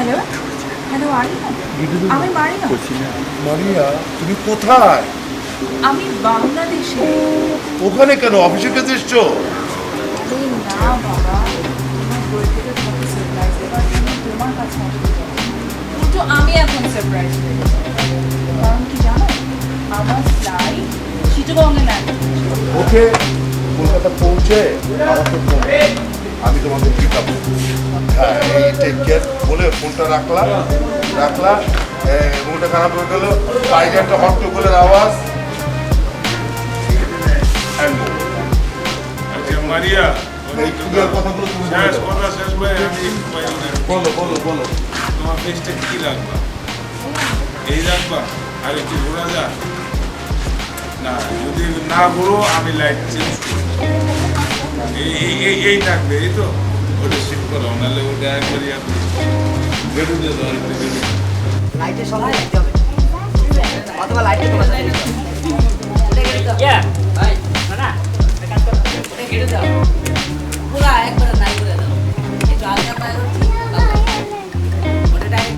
Hello? Hello Arina আমি Marina মারিয়া তুমি কোথায়? আমি বাংলাদেশে। ওখানে কেন? অফিসের কাছে এসছো? না বাবা। তোমার কাছে কিন্তু আমি এখন সারপ্রাইজ কারণ কি জানো? আমার ফ্লাইট চিটগংয়ে ল্যান্ড ওকে কলকাতা পৌঁছে আমাকে তোমাকে পিক আপ হ্যাঁ এই টেক কেয়ার বলে ফোনটা রাখলা রাখলা এ, মনটা খারাপ হয়ে গেল। বাইরে একটা হট্টগোলের আওয়াজ। And আচ্ছা মারিয়া কথাগুলো শেষ কথা শেষ ভাই আমি ভাই বলো বলো বলো। তোমার ফেসটা কি রাখবা? এই রাখবা? আর একটু ঘোরা যা না যদি না ঘুরো আমি লাইট চেঞ্জ করব। এই থাকবে এই তো। ওটা শিফট করো নাহলে ওটা একবারই আপনি বেরুতে দাও একটু বেরুতে লাইটের সময় দেখতে হবে। অথবা লাইটে তোমার ওটা কেটে দাও হ্যাঁ ভাই না না কাজ করো। ওটা কেটে দাও।